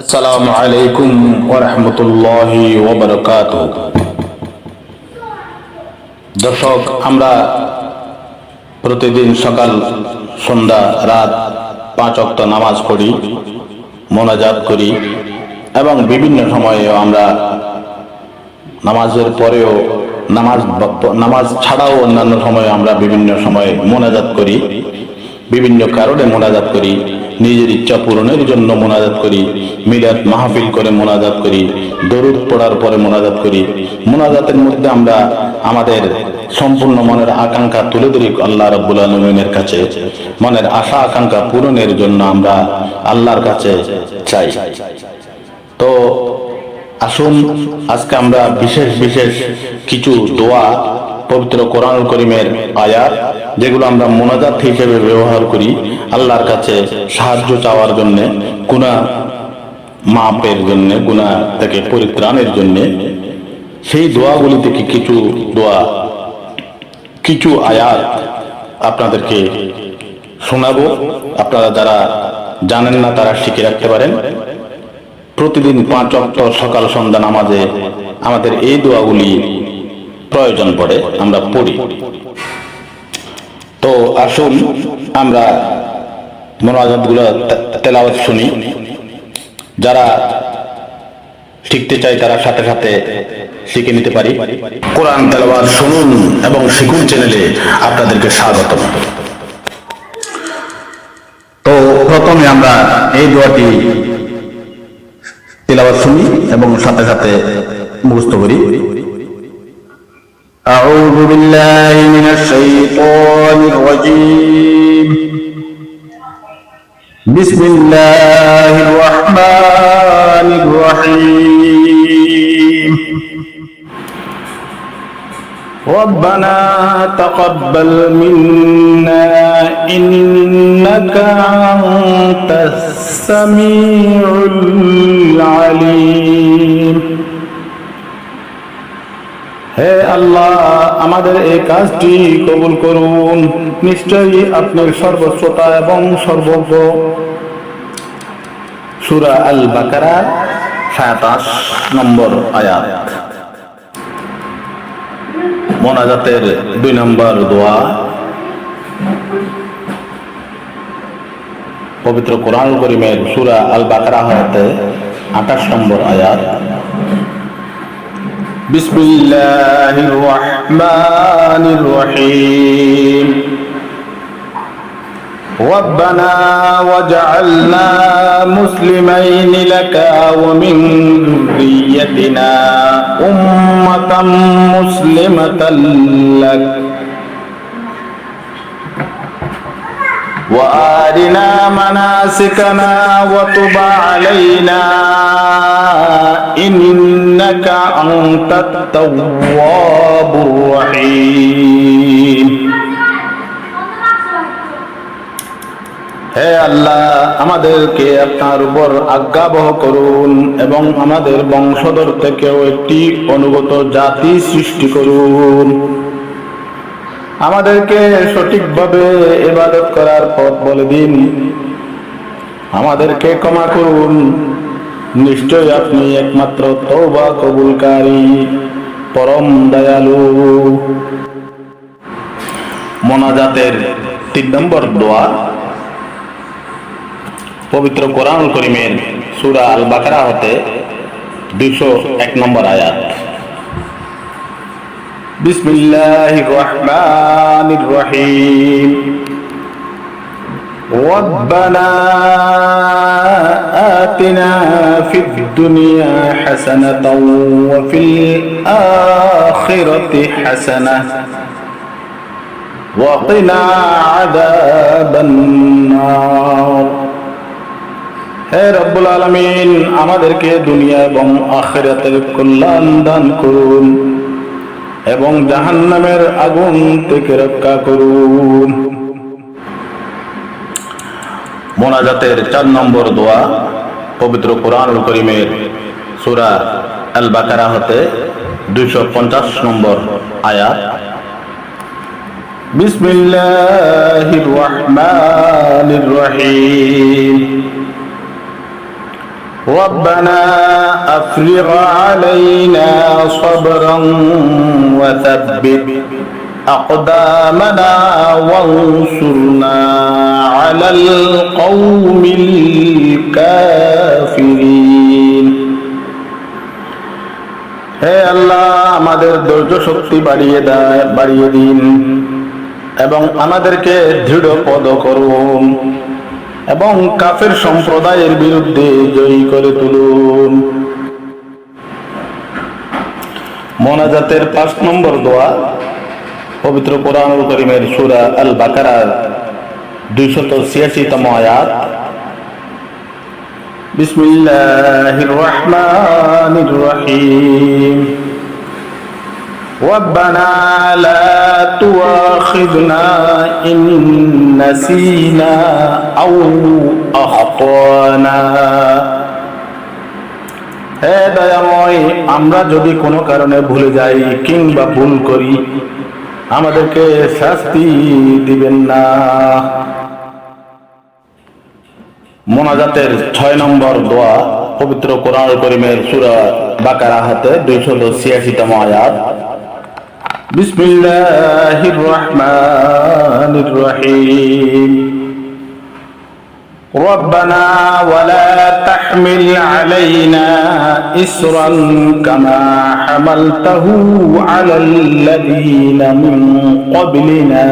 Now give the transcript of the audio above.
আসসালামু আলাইকুম ওরহমতুল্লাহি ওবরকাত দর্শক, আমরা প্রতিদিন সকাল, সন্ধ্যা, রাত পাঁচ অক্ত নামাজ পড়ি, মোনাজাত করি এবং বিভিন্ন সময়ে আমরা নামাজের পরেও নামাজ নামাজ ছাড়াও অন্যান্য সময়ে আমরা বিভিন্ন সময়ে মোনাজাত করি, বিভিন্ন কারণে মোনাজাত করি। নিজের ইচ্ছা পূরণের জন্য মোনাজাত করি, মিলাদ মাহফিল করে মোনাজাত করি, দরুদ পড়ার পরে মোনাজাত করি। মোনাজাতের মধ্যে আমরা আমাদের সম্পূর্ণ মনের আকাঙ্ক্ষা তুলে ধরি আল্লাহ রব্বুল আলমিনের কাছে। মনের আশা আকাঙ্ক্ষা পূরণের জন্য আমরা আল্লাহর কাছে চাই। তো আসুন, আজকে আমরা বিশেষ বিশেষ কিছু দোয়া পবিত্র কোরআন করিমের আয়াত, যেগুলো আমরা মোনাজাত হিসেবে ব্যবহার করি আল্লাহর কাছে সাহায্য চাওয়ার জন্য গুণা মাপের জন্য গুণা থেকে পরিত্রাণের জন্য, সেই দোয়াগুলি থেকে কিছু দোয়া, কিছু আয়াত আপনাদেরকে শোনাবো? আপনারা যারা জানেন না, তারা শিখে রাখতে পারেন। প্রতিদিন পাঁচ অক্ট সকাল সন্ধ্যা নামাজে আমাদের এই দোয়াগুলি প্রয়োজন পড়ে, আমরা পড়ি। তো আসুন, আমরা মোনাজাতগুলো তেলাওয়াত শুনি। যারা শিখতে চাই তারা সাথে সাথে শিখে নিতে পারি। কোরআন তেলাওয়াত শুনুন এবং শিখুন চ্যানেলে আপনাদেরকে স্বাগত তো প্রথমে আমরা এই দোয়াটি তেলাওয়াত শুনি এবং সাথে সাথে মুখস্থ করি। أعوذ بالله من الشيطان الرجيم. بسم الله الرحمن الرحيم. ربنا تقبل منا إنك أنت السميع العليم. হে আল্লাহ, আমাদের এই কাজটি কবুল করুন। নিশ্চয়ই আপনি সর্বশ্রোতা এবং সর্বজ্ঞ। সুরা আল বাকারা সাতাশ নম্বর আয়াত। মোনাজাতের দুই নম্বর দোয়া। পবিত্র কোরআন করিমের সুরা আল বাকারা হতে আঠাশ নম্বর আয়াত। بسم الله الرحمن الرحيم ربنا وجعلنا مسلمين لك ومن ذريتنا أمة مسلمة لك وآرنا مناسكنا وتب علينا إنك أنت التواب الرحيم হে আল্লাহ আমাদেরকে আপনার উপর আজ্ঞাবহ করুন এবং আমাদের বংশধর থেকেও একটি অনুগত জাতি সৃষ্টি করুন আমাদেরকে সঠিকভাবে ইবাদত করার পথ বলে দিন আমাদেরকে ক্ষমা করুন নিশ্চয় আপনি একমাত্র তৌবা কবুলকারী পরম দয়ালু মোনাজাতের তিন নম্বর দোয়া পবিত্র কোরআন করিমের সুরা আল বাকারা হতে দুইশো এক নম্বর আয়াত بسم الله الرحمن الرحيم ربنا آتنا في الدنيا حسنة وفي الآخرة حسنة وقنا عذاب النار হে রব্বুল আলমিন আমাদেরকে দুনিয়া এবং আখেরাতের কল্যাণ দান করুন এবং জাহান্নামের আগুন থেকে রক্ষা করুন মোনাজাতের চার নম্বর দোয়া পবিত্র কোরআনুল করিমের সুরা আল বাকারা হতে দুইশো পঞ্চাশ নম্বর আয়াত بسم الله الرحمن الرحيم ربنا أفرغ علينا صبرا وثبت أقدامنا وانصرنا على القوم الكافرين হে আল্লাহ আমাদের ধৈর্য শক্তি বাড়িয়ে দেয় বাড়িয়ে দিন এবং আমাদেরকে দৃঢ় পদ করুন এবং কাফের সম্প্রদায়ের বিরুদ্ধে জয়ী করে তুলুন মোনাজাতের পাঁচ নম্বর দোয়া পবিত্র কোরআনুল করিমের সুরা আল বাকারার দুইশত ছিয়াশিতম আয়াত বিসমিল্লাহির রহমানির রহিম ربنا لا تؤاخذنا إن نسينا أو أخطأنا হে দয়াময় আমরা যদি কোনো কারণে ভুলে যাই কিংবা ভুল করি আমাদেরকে শাস্তি দিবেন না। মোনাজাতের ছয় নম্বর দোয়া পবিত্র কোরআন করিমের সুরা বাকারা হাতে দুইশো ছিয়াশিতম আয়াত। বিসমিল্লাহির রহমানির রহিম। ربنا ولا تحمل علينا إسرا كما حملته على الذين من قبلنا.